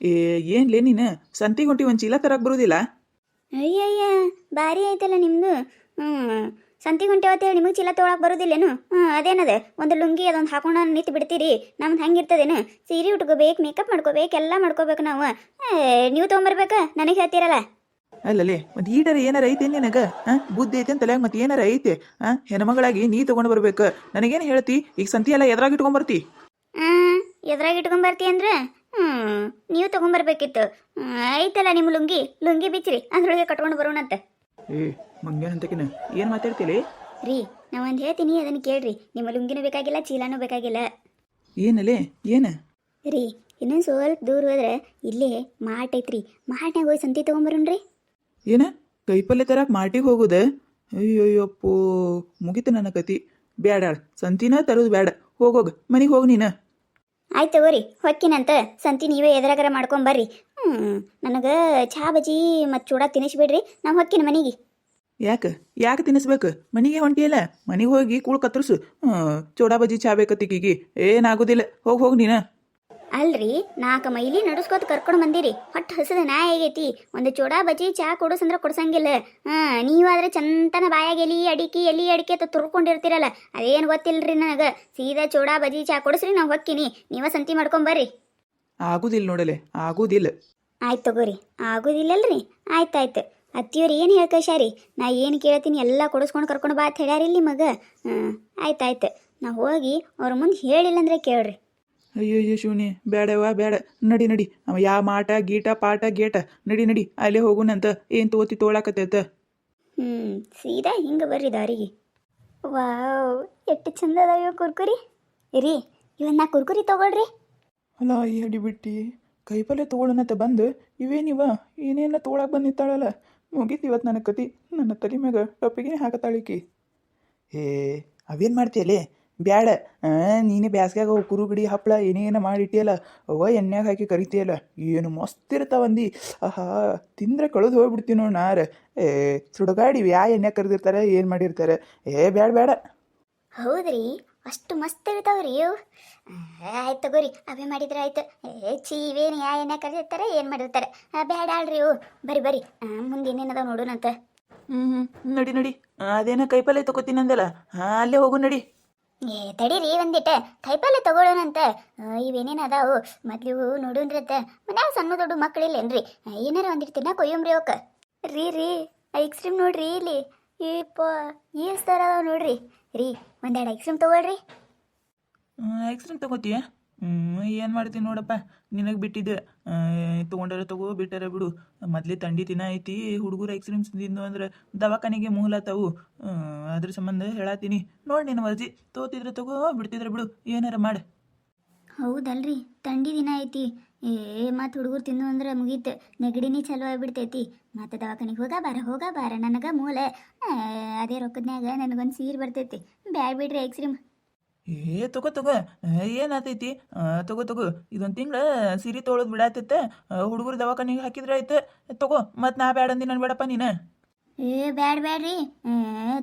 ಏ ಏನ್ಲೇ ನೀನು? ಸಂತಿ ಗುಂಟಿ ಒಂದು ಚೀಲ ತರಕ್ ಬರುದಿಲ್ಲ? ಅಯ್ಯಯ್ಯ ಭಾರಿ ಐತಲ್ಲ ನಿಮ್ದು. ಹ್ಞೂ ಸಂತಿ ಅಂತ ಹೇಳಿ ನಿಮಗೆ ಚೀಲ ತೊಗೊಳಕ್ ಬರೋದಿಲ್ಲೇನು? ಹ್ಮ್ ಅದೇನದ ಒಂದು ಲುಂಗಿ ಅದೊಂದು ಹಾಕೊಂಡು ನಿಂತು ಬಿಡ್ತೀರಿ. ನಮ್ದು ಹಂಗಿರ್ತದೇನು? ಸೀರೆ ಉಟ್ಕೋಬೇಕು ಮೇಕಪ್ ಮಾಡ್ಕೋಬೇಕು ಎಲ್ಲ ಮಾಡ್ಕೋಬೇಕು ನಾವು. ಏ, ನೀವು ತೊಗೊಂಬರ್ಬೇಕಾ? ನನಗೆ ಹೇಳ್ತೀರಲ್ಲ? ಅಲ್ಲಲ್ಲಿ ಮತ್ತೆ ಈಡರ ಏನಾರ ಐತೆ ನಿನಗ? ಬುದ್ಧಿ ಐತೆ ಅಂತಲ್ಲ ಮತ್ತೆ ಏನಾರ ಐತೆ? ಹೆಣ್ಮಗಳಾಗಿ ನೀ ತಗೊಂಡ್ ಬರ್ಬೇಕು. ನನಗೇನು ಹೇಳ್ತಿ? ಈಗ ಸಂತಿ ಎಲ್ಲ ಎದ್ರಾಗ ಇಟ್ಕೊಂಡ್ ಬರ್ತಿ? ಹಾಂ ಎದ್ರಾಗ ಇಟ್ಕೊಂಬರ್ತಿ ಅಂದ್ರೆ? ಹ್ಞೂ ನೀವು ತಗೊಂಬರ್ಬೇಕಿತ್ತು. ಹ್ಮ್, ಐತಲ್ಲ ನಿಮ್ಮ ಲುಂಗಿ? ಲುಂಗಿ ಬಿಚ್ಚಿರಿ ಅದ್ರೊಳಗೆ ಕಟ್ಕೊಂಡು ಬರೋಣಂತೆ ಏ ಅಂತಕಿನ ಏನು ಮಾತಾಡ್ತೀಲಿ ರೀ ನಾ ಒಂದು ಹೇಳ್ತೀನಿ ಅದನ್ನು ಕೇಳ್ರಿ. ನಿಮ್ಮ ಲುಂಗಿನೂ ಬೇಕಾಗಿಲ್ಲ ಚೀಲನೂ ಬೇಕಾಗಿಲ್ಲ. ಏನಲ್ಲಿ ಏನ? ರೀ ಇನ್ನೊಂದು ಸ್ವಲ್ಪ ದೂರ ಹೋದ್ರೆ ಇಲ್ಲಿ ಮಾರ್ಟ್ ಐತ್ರಿ. ಮಾರ್ಟ್ನಾಗ ಹೋಗಿ ಸಂತಿ ತೊಗೊಂಬರೋಣ್ರಿ. ಏನ? ಕೈಪಲ್ಲೆ ತರ ಮಾರ್ಟಿಗೆ ಹೋಗುದ? ಅಯ್ಯೋಯ್ಯಪ್ಪೋ ಮುಗಿತು ನನ್ನ ಕತಿ. ಬ್ಯಾಡ ಸಂತಿನ ತರೋದು ಬ್ಯಾಡ. ಹೋಗೋಗ ಮನೆಗೆ ಹೋಗ್ ನೀನ. ಆಯ್ತು ತಗೋರಿ, ಹೊಕ್ಕಿನಂತ ಸಂತಿ ನೀವೇ ಎದುರಾಗರ ಮಾಡ್ಕೊಂಬರ್ರಿ ಹ್ಞೂ ನನಗೆ ಚಹಾ ಬಜ್ಜಿ ಮತ್ತು ಚೂಡ ತಿನ್ನಿಸ್ಬಿಡ್ರಿ ನಾವು ಹೊಕ್ಕಿನ ಮನೆಗೆ. ಯಾಕ, ಯಾಕೆ ತಿನ್ನಿಸ್ಬೇಕು ಮನೆಗೆ ಹೊಂಟಿಯಲ್ಲ, ಮನೆಗೆ ಹೋಗಿ ಕೂಳ್ ಕತ್ತರಿಸು. ಚೋಡಾ ಬಜ್ಜಿ ಚಾ ಬೇಕತ್ತಿಗೀಗಿ ಏನಾಗೋದಿಲ್ಲ, ಹೋಗಿ ಹೋಗಿ ನೀನ. ಅಲ್ರಿ ನಾಲ್ಕು ಮೈಲಿ ನಡ್ಸ್ಕೊತ ಕರ್ಕೊಂಡು ಬಂದಿರಿ. ಹೊಟ್ಟು ಹಸದ ನಾಯಿ ಆಗೈತಿ ಒಂದು ಚೂಡಾ ಬಜಿ ಚಹಾ ಕೊಡಿಸಂದ್ರೆ ಕೊಡ್ಸಂಗಿಲ್ಲ. ಹಾಂ ನೀವಾದ್ರೆ ಚಂತನ ಬಾಯಾಗ ಎಲಿ ಅಡಿಕೆ ಎಲ್ಲಿ ಅಡಿಕೆ ಅಂತ ತುರ್ಕೊಂಡಿರ್ತೀರಲ್ಲ ಅದೇನು ಗೊತ್ತಿಲ್ರಿ ನನಗೆ? ಸೀದಾ ಚೂಡಾ ಬಜಿ ಚಹಾ ಕೊಡಿಸ್ರಿ ನಾವು ಹೊಕ್ಕಿನಿ. ನೀವ ಸಂತಿ ಮಾಡ್ಕೊಂಬರ್ರಿ ಆಗುದಿಲ್ಲ ನೋಡಲೆ ಆಗುದಿಲ್ಲ. ಆಯ್ತು ತಗೋರಿ. ಆಗೋದಿಲ್ಲಲ್ರಿ? ಆಯ್ತಾಯ್ತು ಅತ್ತಿಯವ್ರು ಏನು ಹೇಳ್ಕಶಾರಿ ನಾ ಏನು ಕೇಳ್ತೀನಿ ಎಲ್ಲ ಕೊಡಿಸ್ಕೊಂಡು ಕರ್ಕೊಂಡು ಬಾ ಅಂತ ಹೇಳ್ಯಾರಿಲ್ಲ ಮಗ. ಹ್ಞೂ ಆಯ್ತಾಯ್ತು ನಾ ಹೋಗಿ ಅವ್ರ ಮುಂದೆ ಹೇಳಿಲ್ಲ ಅಂದ್ರೆ ಕೇಳ್ರಿ. ಅಯ್ಯೋ ಅಯ್ಯೋ ಶಿವನಿ ಬೇಡವಾ ಬೇಡ ನಡಿ ನಡಿ. ಅವ ಯಾವ ಮಾಟ ಗೀಟ ಪಾಟ ಗೇಟ. ನಡಿ ನಡಿ. ಅಲ್ಲೇ ಹೋಗುನಂತ ಏನ್ ತೋತಿ ತೋಳಾಕತ್ತೈತ ಹ್ಞೂ ಸೀದಾ ಹಿಂಗೆ ಬರ್ರಿ ದಾರಿಗೆ. ವಾವ್ ಎಷ್ಟು ಚಂದ ಅದಾವ ಕುರ್ಕುರಿ. ರೀ ಇವನ್ನ ಕುರ್ಕುರಿ ತಗೊಳ್ರಿ. ಅಲ್ಲ ಈ ಅಡಿ ಬಿಟ್ಟಿ ಕೈಪಲ್ಲೆ ತಗೊಳ್ಳೋಣಂತ ಬಂದು ಇವೇನಿವ ಏನೇನ ತಗೊಳಕ್ ಬಂದು ನಿಂತಾಳಲ್ಲ ಮುಗೀತು ಇವತ್ತು ನನ್ನ ಕತಿ. ನನ್ನ ತಲೆ ಮ್ಯಾಗ ಟೊಪ್ಪಿಗೆ ಹಾಕತಾಳಿಕಿ ಏ ಅವೇನು ಮಾಡ್ತೀಯಲೇ? ಬ್ಯಾಡ. ನೀನೇ ಬ್ಯಾಸ್ಗ್ಯಾಗ ಕುರುಗಡಿ ಹಪ್ಪಳ ಏನೇನ ಮಾಡಿಟ್ಟಿಯಲ್ಲ ಅವ ಎಣ್ಣೆಗೆ ಹಾಕಿ ಕರಿತೀಯಲ್ಲ ಏನು ಮಸ್ತ್ ಇರ್ತಾವಂದಿ ಆಹಾ ತಿಂದ್ರೆ ಕಳೆದು ಹೋಗ್ಬಿಡ್ತೀವಿ ನೋಡಿ ನಾರ. ಏ ಸುಡಗಾಡಿ ಯಾ ಎಣ್ಣೆ ಕರೆದಿರ್ತಾರೆ ಏನು ಮಾಡಿರ್ತಾರೆ? ಏ ಬ್ಯಾಡ ಬ್ಯಾಡ. ಹೌದ್ರಿ ಅಷ್ಟು ಮಸ್ತ್ ಇರ್ತಾವ್ರಿ ಇವು. ಆಯ್ತು ತಗೋರಿ ಅವೇ ಮಾಡಿದ್ರೆ ಆಯ್ತು. ಏ ಚೀ ಇವೇನು ಯಾ ಎಣ್ಣೆ ಕರೆದಿರ್ತಾರೆ ಏನು ಮಾಡಿರ್ತಾರೆ? ಬ್ಯಾಡ ಅಲ್ರಿ ಇವು. ಬರ್ರಿ ಬರ್ರಿ ಮುಂದೆ ಏನೇನದ ನೋಡೋಣಂತ ಹ್ಞೂ ಹ್ಞೂ ನಡಿ ನಡಿ. ಅದೇನೋ ಕೈಪಲ್ಲೆ ತಗೋತೀನಿ ಅಂದಲ್ಲ ಹಾಂ ಅಲ್ಲೇ ಹೋಗು ನಡಿ. ಏ, ತಡೀರಿ ಒಂದಿಟ್ಟ ಕೈಪಲ್ಲೆ ತಗೊಳ್ಳೋಣಂತ. ಇವೇನೇನು ಅದಾವು? ಮೊದ್ಲು ಇವು ನೋಡೋಣ್ರತ್ತ ಮನ್ಯಾಗ ಸಣ್ಣ ದೊಡ್ಡ ಮಕ್ಕಳಿಲ್ಲೇನ್ರಿ ಏನಾರ ಒಂದಿಟ್ಟು ತಿನ್ನ ಕೊಯ್ಯಂಬ್ರಿ ಅವಕ್ಕ. ರೀ ರೀ ಐಸ್ ಕ್ರೀಮ್ ನೋಡ್ರಿ ಇಲ್ಲಿ. ಏಪ್ಪ ಈಸ್ ಥರ ನೋಡ್ರಿ. ರೀ, ಒಂದೆರಡು ಐಸ್ ಕ್ರೀಮ್ ತಗೊಳ್ರಿ. ಐಸ್ ತಗೋತೀಯ? ಹ್ಞೂ ಏನು ಮಾಡ್ತೀನಿ ನೋಡಪ್ಪ? ನಿನಗೆ ಬಿಟ್ಟಿದ್ದೆ. ತೊಗೊಂಡಾರ ತಗೋ, ಬಿಟ್ಟಾರ ಬಿಡು. ಮೊದಲೇ ತಂಡಿ ತಿನ್ನ ಐತಿ, ಹುಡುಗರು ಕ್ರೀಮ್ಸ್ ತಿಂದು ಅಂದ್ರೆ ದವಾಖಾನೆಗೆ ಮೂಲಾತಾವು ಅದ್ರ ಸಂಬಂಧ ಹೇಳತ್ತೀನಿ ನೋಡಿ ನಿನ್ನ ಮರ್ಜಿ. ತೋತಿದ್ರೆ ತಗೋ, ಬಿಡ್ತಿದ್ರೆ ಬಿಡು. ಏನಾರ ಮಾಡು. ಹೌದಲ್ರಿ. ತಂಡಿ ದಿನ ಐತಿ. ಏ, ಮತ್ತು ಹುಡುಗರು ತಿನ್ನು ಅಂದ್ರೆ ಮುಗೀತು. ನೆಗಡಿನೇ ಚಲೋ ಆಗಿಬಿಡ್ತೈತಿ. ಮತ್ತು ದವಾಖಾನಿಗೆ ಹೋಗ, ಬಾರ ಹೋಗ, ಬಾರ. ನನಗೆ ಮೂಲೆ. ಅದೇ ರೊಕ್ಕದ್ನ್ಯಾಗ ನನಗೊಂದು ಸೀರೆ ಬರ್ತೈತಿ. ಬ್ಯಾಡ್ ಬಿಡ್ರಿ ಐಸ್ ಕ್ರೀಮ್ ಏ ತಗೋ ತಗೋ. ಏನಾತೈತಿ? ತಗೋ ತಗೋ. ಇದೊಂದು ತಿಂಗಳ ಸೀರೆ ತೊಗೊಳೋದು ಬಿಡಾತೈತೆ. ಹುಡುಗರು ದವಾಖಾನಿಗೆ ಹಾಕಿದ್ರೆ ಆಯ್ತು. ತಗೋ ಮತ್ತು ನಾ ಬೇಡ ಅಂದಿ ನಾನು ಬೇಡಪ್ಪ ನೀನು. ಏ ಬ್ಯಾಡ್ ಬ್ಯಾಡ್ರಿ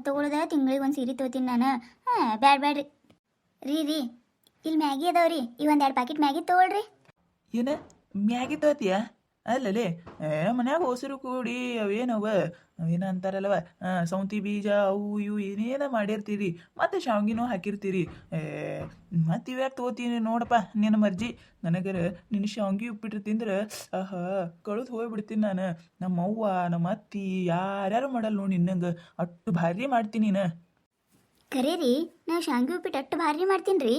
ತೊಗೊಳ್ದ ತಿಂಗಳಿಗೆ ಒಂದು ಸೀರೆ ತೊಗೋತೀನಿ ನಾನು. ಹಾಂ ಬ್ಯಾಡ್ ಬ್ಯಾಡ್ರಿ ರೀ. ರೀ ಇಲ್ಲಿ ಮ್ಯಾಗಿ ಅದಾವ್ರಿ ಈ ಒಂದು ಎರಡು ಪ್ಯಾಕೆಟ್ ಮ್ಯಾಗಿ ತಗೊಳ್ರಿ. ಏನ? ಮ್ಯಾಗಿ ತೋತಿಯ? ಅಲ್ಲಲ್ಲಿ ಏ ಮನ್ಯಾಗ ಹೊಸರು ಕೂಡಿ ಅವೇನವ? ಅವೇನ ಅಂತಾರಲ್ವ ಸೌಂತಿ ಬೀಜ ಅವು ಇವು ಏನೇನ ಮಾಡಿರ್ತೀರಿ ಮತ್ತೆ ಶಾವ್ಗಿನೂ ಹಾಕಿರ್ತೀರಿ. ಏ ಮತ್ತೆ ಇವ್ಯಾಕೆ ತಗೋತೀನಿ ನೋಡಪ್ಪ ನಿನ್ನ ಮರ್ಜಿ. ನನಗರ ನಿನ್ನ ಶಾವ್ಗಿ ಉಪ್ಪಿಟ್ಟು ತಿಂದ್ರೆ ಆಹಾ ಕಳೆದು ಹೋಗ್ಬಿಡ್ತೀನಿ ನಾನು. ನಮ್ಮ ಅವ್ವ ನಮ್ಮ ಅತ್ತಿ ಯಾರ್ಯಾರು ಮಾಡಲ್ಲ ನೋಡಿ ನಿನ್ನಂಗೆ ಅಷ್ಟು ಭಾರಿ ಮಾಡ್ತೀನಿ ನೀನು. ಕರೀರಿ ನಾ ಶಾಂಗಿ ಉಪ್ಪಿಟ್ಟು ಅಷ್ಟು ಭಾರಿ ಮಾಡ್ತೀನಿ ರೀ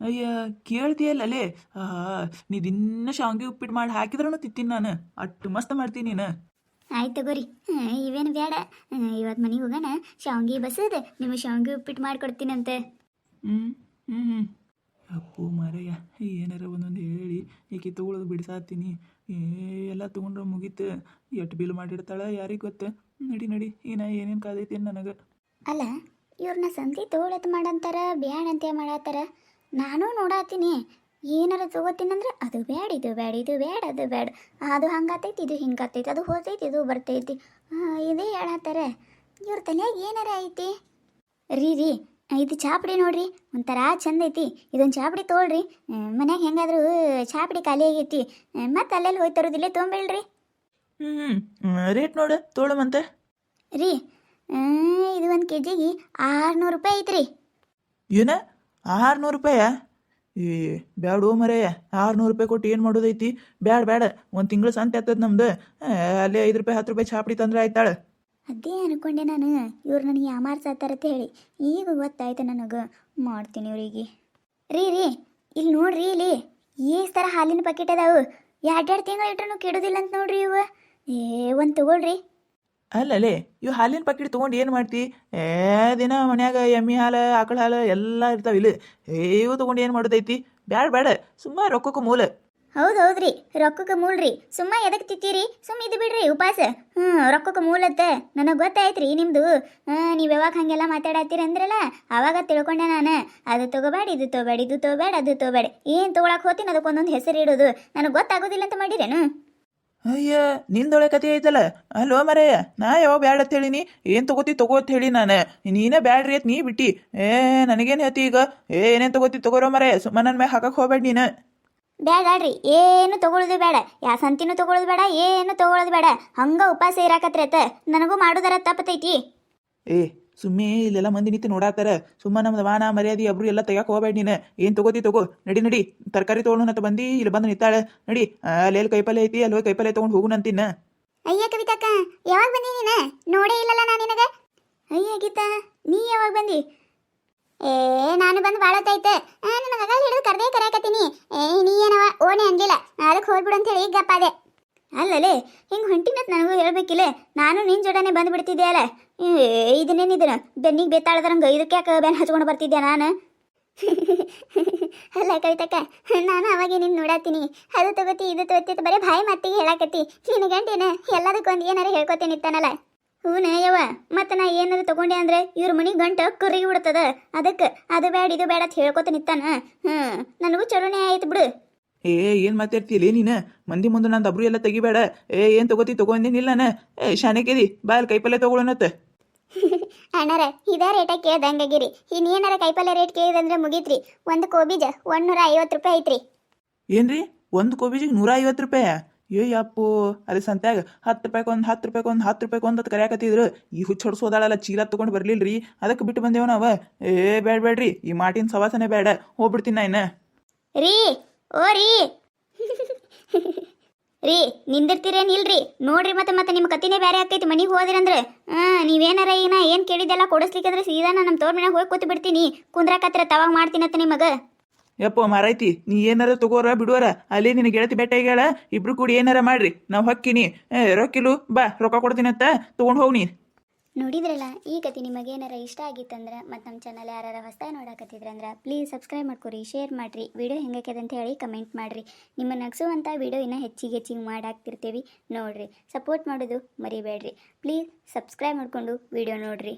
ಅಯ್ಯ ಕೇಳ್ತೀಯಲ್ಲಲೇ? ಆಹಾ ನೀ ದಿನ ಶಾವ್ಗಿ ಉಪ್ಪಿಟ್ಟು ಮಾಡಿ ಹಾಕಿದ್ರೂ ತಿತ್ತೀನಿ ನಾನು. ಅಷ್ಟು ಮಸ್ತ್ ಮಾಡ್ತೀನಿ ನೀನು. ಆಯ್ತು ತಗೋರಿ. ಇವೇನು ಬೇಡ ಇವತ್ತು ಮನೆಗೆ ಹೋಗೋಣ. ಶಾವಂಗಿ ಬಸದ ನಿಮಗೆ ಶಾವಂಗಿ ಉಪ್ಪಿಟ್ಟು ಮಾಡಿಕೊಡ್ತೀನಂತೆ. ಹ್ಞೂ ಹ್ಞೂ ಹ್ಞೂ ಅಪ್ಪು ಮಾರಯ್ಯ ಏನಾರ ಒಂದೊಂದು ಹೇಳಿ. ಈಕೆ ತೊಗೊಳೋದು ಬಿಡಿಸಾತೀನಿ ಏ ಎಲ್ಲ ತೊಗೊಂಡ್ರೆ ಮುಗೀತು. ಎಟ್ಟು ಬಿಲ್ ಮಾಡಿರ್ತಾಳೆ ಯಾರಿಗೆ ಗೊತ್ತು? ನಡಿ ನಡಿ. ಏನ ಏನೇನು ಕಾದೈತಿ ನನಗೆ. ಅಲ್ಲ ಇವ್ರನ್ನ ಸಂತಿ ತಗೊಳತ್ ಮಾಡಂತಾರ ಬ್ಯಾಡ ಅಂತ ಮಾಡತ್ತಾರ ನಾನು ನೋಡಾತೀನಿ ಏನಾರ ತಗೋತೀನಂದ್ರೆ ಅದು ಬೇಡ ಇದು ಬೇಡ ಇದು ಬೇಡ ಅದು ಬೇಡ. ಅದು ಹಂಗಾತೈತಿ ಇದು ಹಿಂಗಾತೈತಿ ಅದು ಹೋತೈತಿ ಇದು ಬರ್ತೈತಿ. ಇದೇ ಹೇಳತ್ತಾರೆ. ಇವ್ರ ತಲೆಯಾಗ ಏನಾರ ಐತಿ? ರೀ ರೀ ಇದು ಚಾಪಡಿ ನೋಡ್ರಿ ಒಂಥರ ಚಂದ ಐತಿ. ಇದೊಂದು ಚಾಪಡಿ ತೊಗೊಳ್ರಿ ಮನ್ಯಾಗ ಹೆಂಗಾದ್ರೂ ಚಾಪಡಿ ಖಾಲಿ ಆಗೈತಿ. ಮತ್ತೆ ಅಲ್ಲೆಲ್ಲಿ ಹೋಗಿ ತರೋದಿಲ್ಲ ಹ್ಞೂ ಹ್ಞೂ ರೇಟ್ ನೋಡು ತೋಳಮಂತೆ. ರೀ ಇದು ಒಂದು ಕೆ ಜಿಗೆ ಆರುನೂರು ರೂಪಾಯಿ ಐತ್ರಿ. ಏನ? ಆರುನೂರು ರೂಪಾಯ? ಏ, ಬ್ಯಾಡೋ ಮರೆಯ ಆರ್ನೂರು ರೂಪಾಯಿ ಕೊಟ್ಟು ಏನು ಮಾಡೋದೈತಿ? ಬ್ಯಾಡ ಬ್ಯಾಡ, ಒಂದು ತಿಂಗಳು ಸಂತೆ ಆಗ್ತದ ನಮ್ದು. ಅಲ್ಲಿ ಐದು ರೂಪಾಯಿ, ಹತ್ತು ರೂಪಾಯಿ ಚಾಪಡಿ ತಂದ್ರೆ ಆಯ್ತಾಳೆ. ಅದೇ ಅನ್ಕೊಂಡೆ ನಾನು. ಇವ್ರು ನನಗೆ ಅಂತ ಹೇಳಿ. ಈಗ ಗೊತ್ತಾಯ್ತು ನನಗೆ. ಮಾಡ್ತೀನಿ ಇವರಿಗೆ. ರೀ ರೀ ಇಲ್ಲಿ ನೋಡ್ರಿ ಇಲ್ಲಿ ಏಸ್ ಥರ ಹಾಲಿನ ಪ್ಯಾಕೆಟ್ ಅದಾವು. ಎರಡೆರಡು ತಿಂಗಳು ಇಟ್ರೂ ಕೆಡೋದಿಲ್ಲ ಅಂತ ನೋಡ್ರಿ ಇವ ಏ, ಒಂದು ತಗೊಳ್ರಿ. ಅಲ್ಲಲೇ, ಇವು ಹಾಲಿನ ಪ್ಯಾಕೆಟ್ ತೊಗೊಂಡು ಏನು ಮಾಡ್ತಿ? ಏ, ದಿನ ಮನ್ಯಾಗ ಎಮ್ಮಿ ಹಾಲು, ಆಕಳ ಹಾಲು ಎಲ್ಲ ಇರ್ತಾವ ಇಲ್ಲಿ. ಇವು ತೊಗೊಂಡು ಏನು ಮಾಡೋದೈತಿ? ಬ್ಯಾಡ ಬ್ಯಾಡ, ಸುಮ್ಮ ರೊಕ್ಕಕ್ಕೆ ಮೂಲ. ಹೌದು ಹೌದ್ರಿ ರೊಕ್ಕಕ್ಕೆ ಮೂಲ್ರಿ ಸುಮ್ಮ ಎದಕ್ಕೆ ತಿತ್ತೀರಿ? ಸುಮ್ಮ ಇದು ಬಿಡ್ರಿ ಉಪವಾಸ ಹ್ಞೂ ರೊಕ್ಕಕ್ಕೆ ಮೂಲತ್ತೆ ನನಗೆ ಗೊತ್ತಾಯ್ತ್ರಿ ನಿಮ್ಮದು ನೀವು ಯಾವಾಗ ಹಾಗೆಲ್ಲ ಮಾತಾಡತ್ತೀರಿ ಅಂದ್ರಲ್ಲ, ಅವಾಗ ತಿಳ್ಕೊಂಡೆ ನಾನು. ಅದು ತಗೋಬೇಡ, ಇದು ತಗೋಬೇಡ ಇದು ತಗೋಬೇಡ, ಅದು ತಗೋಬೇಡ. ಏನು ತೊಗೊಳಕ್ಕೆ ಹೋತೀನಿ ಅದಕ್ಕೊಂದೊಂದು ಹೆಸರು ಇಡೋದು? ನನಗೆ ಗೊತ್ತಾಗೋದಿಲ್ಲ ಅಂತ ಮಾಡಿರೇನು? ಅಯ್ಯ ನಿಂದೊಳೆ ಕತೆ ಐತಲ್ಲ? ಅಲ್ಲೋ ಮರೆಯ ನಾ ಯಾವಾಗ ಬ್ಯಾಡ ಅಂತ ಹೇಳಿನಿ? ಏನು ತಗೋತಿ ತಗೋ ಅಂತ ಹೇಳಿ ನಾನು. ನೀನೇ ಬ್ಯಾಡ್ರಿ ಅಂತ ನೀ ಬಿಟ್ಟಿ. ಏ ನನಗೇನು ಹೇಳ್ತಿ ಈಗ? ಏ ಏನೇನು ತಗೋತಿ ತಗೋರೋ ಮರೆ ಸುಮ್ಮ ನನ್ನ ಮ್ಯಾಗ ಹಾಕಕ್ಕೆ ಹೋಗ್ಬೇಡ ನೀನು. ಬೇಡ ಅಲ್ರಿ ಏನು ತಗೊಳ್ಳೋದು ಬೇಡ ಯಾ ಸಂತಿನೂ ತಗೊಳುದು ಬೇಡ ಏನು ತಗೊಳ್ಳೋದು ಬೇಡ ಹಂಗ ಉಪವಾಸ ಅತ್ತ. ನನಗೂ ಮಾಡೋದರ ತಪ್ಪತೈತಿ. ಏ ಸುಮ್ಮನೆ ಇಲ್ಲೆಲ್ಲ ಮಂದಿ ನಿಂತು ನೋಡಾತಾರ ಸುಮ್ಮ ನಮ್ದು ವಾನ ಮರ್ಯಾದೆ ಒಬ್ರು ಎಲ್ಲ ತೆಗಿಯಕ್ಕೆ ಹೋಗ್ಬೇಡ ನೀನು. ಏನು ತಗೋತಿ ತಗೋ. ನಡಿ ನಡಿ. ತರಕಾರಿ ತೊಗೊಂಡು ಅಂತ ಬಂದು, ಇಲ್ಲಿ ಬಂದು ನಿಂತಾಳೆ. ನಡಿ ಅಲ್ಲಿ ಎಲ್ಲಿ ಕೈಪಲ್ಲೆ ಐತಿ, ಅಲ್ಲಿ ಹೋಗಿ ಕೈಪಲ್ಲೆ ತೊಗೊಂಡು ಹೋಗು ಅಂತಿನ್ನ. ಅಯ್ಯ ಕವಿತಕ್ಕ, ಯಾವಾಗ ಬಂದಿ ನೀನು? ನೋಡೇ ಇಲ್ಲಲ್ಲ ನಾನು ನಿನಗ. ಅಯ್ಯ ಗೀತಾ, ನೀ ಯಾವಾಗ ಬಂದಿ? ಏ, ನಾನು ಬಂದು ಭಾಳ ಹೊತ್ತಾಯ್ತು ನನಗೆ ಅಗಲ್ ಹಿಡಿದು ಕರ್ದೇ ಕರೆಯಕತ್ತೀನಿ. ಏ, ನೀ ಏನವ? ಓಣೆ ಅನ್ಲಿಲ್ಲ ಅದಕ್ಕೆ ಹೋಗ್ಬಿಡು ಅಂತ ಹೇಳಿ ಗಪ್ಪಾದೆ. ಅಲ್ಲಲೇ, ಹಿಂಗೆ ಹೊಂಟಿನತ್ ನನಗೂ ಹೇಳ್ಬೇಕಿಲ್ಲ. ನಾನು ನಿನ್ನ ಜೋಡನೆ ಬಂದ್ಬಿಡ್ತಿದ್ದೆ ಅಲ್ಲ ಇದನ್ನೇನಿದನ ಬೆನ್ನಿಗೆ ಬೇತಾಳದ್ರಂಗ ಇದಕ್ಕೆ ಯಾಕೆ ಬೆನ್ ಹಚ್ಕೊಂಡು ಬರ್ತಿದ್ದೆ ನಾನು? ಅಲ್ಲ ಕವಿತಕ್ಕ, ನಾನು ಅವಾಗೆ ನಿನ್ನ ನೋಡತ್ತೀನಿ ಅದು ತಗೋತಿ, ಇದು ತಗೋತಿ ಬರೀ ಬಾಯಿ ಮಾತಿಗೆ ಹೇಳಾಕತ್ತಿ. ನಿನ್ನ ಎಲ್ಲದಕ್ಕೂ ಎಲ್ಲದಕ್ಕೊಂದು ಏನಾರ ಹೇಳ್ಕೊತೀನಿ ಇತ್ತಾನಲ್ಲ ಹೂನ ಯವ್ವ ಮತ್ತೆ ನಾ ಏನಾರ ತಗೊಂಡೆ ಅಂದ್ರೆ ಇವ್ರ ಮನಿ ಗಂಟ ಕುರಿಗಿ ಬಿಡ್ತದ ಅದಕ್ಕೆ ಅದು ಬೇಡ ಇದು ಬೇಡ ಅಂತ ಹೇಳ್ಕೊತ ನಿತ್ತಾನ ಹ್ಞೂ ನನಗೂ ಚಲೋನೇ ಆಯ್ತು ಬಿಡು. ಏ ಏನು ಮಾತಾಡ್ತೀಲಿ ನೀನು? ಮಂದಿ ಮುಂದೆ ನಾನು ದಬ್ರು ಎಲ್ಲ ತೆಗಿಬೇಡ. ಏ ಏನು ತಗೋತಿ ತಗೊಂಡಿಲ್ಲ ನಾನು. ಏ ಶಾನೆಕೇದಿ ಬಾಯಲ್ಲಿ ಅಲ್ಲಿ ಕೈಪಲ್ಲೆ ತಗೊಳ್ಳೋಣತ್ತ ಅಣ್ಣಾರ ಇದೇ ರೇಟ ಕೇಳ್ದಂಗಾಗಿರಿ ಇನ್ನೇನಾರ ಕೈಪಲ್ಯ ರೇಟ್ ಕೇಳಿದಂದ್ರೆ ಮುಗೀತ್ರಿ. ಒಂದು ಕೋಬೀಜ ಒಂದ್ನೂರ ಐವತ್ತು ರೂಪಾಯಿ ಐತ್ರಿ. ಏನ್ರಿ? ಒಂದು ಕೋಬೀಜಿಗೆ ನೂರ ಐವತ್ತು ರೂಪಾಯಿ? ಏ ಯಪ್ಪು ಅದೇ ಸಂತ್ಯಾಗ ಹತ್ತು ರೂಪಾಯಿಗೆ ಒಂದು ಹತ್ತು ರೂಪಾಯಿಗೆ ಒಂದು ಹತ್ತು ರೂಪಾಯಿಗೆ ಒಂದು ಅಂತ ಕರೆಯಾಕತ್ತಿದ್ರು. ಈ ಹುಚ್ಚ ಹೊಡ್ಸೋದಾಳಲ್ಲ ಚೀಲ ತೊಗೊಂಡು ರೀ ಅದಕ್ಕೆ ಬಿಟ್ಟು ಬಂದೇವ ನಾವು. ಏ ಬೇಡ ಬೇಡ್ರಿ ಈ ಮಾಟಿನ ಸವಾಸನೆ ಬೇಡ ಹೋಗ್ಬಿಡ್ತೀನಿ ನಾ ಇನ್ನ. ರೀ ಓ, ರೀ. ರೀ ನಿಂದಿರ್ತೀರೇನಿಲ್ರಿ ನೋಡ್ರಿ ಮತ್ತೆ ಮತ್ತೆ ನಿಮ್ಮ ಕತ್ತಿನೇ ಬೇರೆ ಆಕೈತಿ ಮನೆಗೆ ಹೋದ್ರಂದ್ರೆ. ಹಾಂ, ನೀವೇನಾರ ಏನ ಏನ್ ಕೇಳಿದ್ದೆಲ್ಲ ಕೊಡಿಸ್ಲಿಕ್ಕಂದ್ರೆ ಸೀದಾ ನಾನು ನಮ್ಮ ತೋರ್ ಮನೆಗೆ ಹೋಗಿ ಕೂತು ಬಿಡ್ತೀನಿ. ಕುಂದ್ರಾಕತ್ರ ತವಾಗ ಮಾಡ್ತೀನತ್ತ ನಿಮಗೆ. ಯಪ್ಪ ಮಾರೈತಿ ನೀ ಏನಾರ ತಗೋರ ಬಿಡುವರ? ಅಲ್ಲಿ ನಿನ್ನ ಗೆಳತಿ ಬೆಟ್ಟಾಗ್ಯಾಳ ಇಬ್ರು ಕೂಡಿ ಏನಾರ ಮಾಡ್ರಿ. ನಾವು ಹೊಕ್ಕಿನಿ. ಏ, ರೊಕ್ಕಿಲು, ಬಾ, ರೊಕ್ಕ ಕೊಡ್ತೀನಂತ, ತೊಗೊಂಡು ಹೋಗಿ ನೀ ನೋಡಿದ್ರಲ್ಲ, ಈ ಕತೆ ನಿಮಗೆ ಏನಾರ ಇಷ್ಟ ಆಗಿತ್ತಂದ್ರೆ ಮತ್ತು ನಮ್ಮ ಚಾನಲ್ ಯಾರು ಹೊಸದಾಗಿ ನೋಡಕತ್ತಿದ್ರಂದ್ರೆ ಪ್ಲೀಸ್ ಸಬ್ಸ್ಕ್ರೈಬ್ ಮಾಡ್ಕೊರಿ ಶೇರ್ ಮಾಡಿರಿ ವಿಡಿಯೋ ಹೆಂಗಾಕ್ಯದ ಅಂತ ಹೇಳಿ ಕಮೆಂಟ್ ಮಾಡಿರಿ. ನಿಮ್ಮ ನಗಿಸುವಂಥ ವಿಡಿಯೋ ಇನ್ನೂ ಹೆಚ್ಚಿಗೆ ಹೆಚ್ಚಿಗೆ ಮಾಡಾಕ್ತಿರ್ತೀವಿ ನೋಡಿರಿ. ಸಪೋರ್ಟ್ ಮಾಡೋದು ಮರಿಬೇಡ್ರಿ. ಪ್ಲೀಸ್ ಸಬ್ಸ್ಕ್ರೈಬ್ ಮಾಡಿಕೊಂಡು ವಿಡಿಯೋ ನೋಡಿರಿ.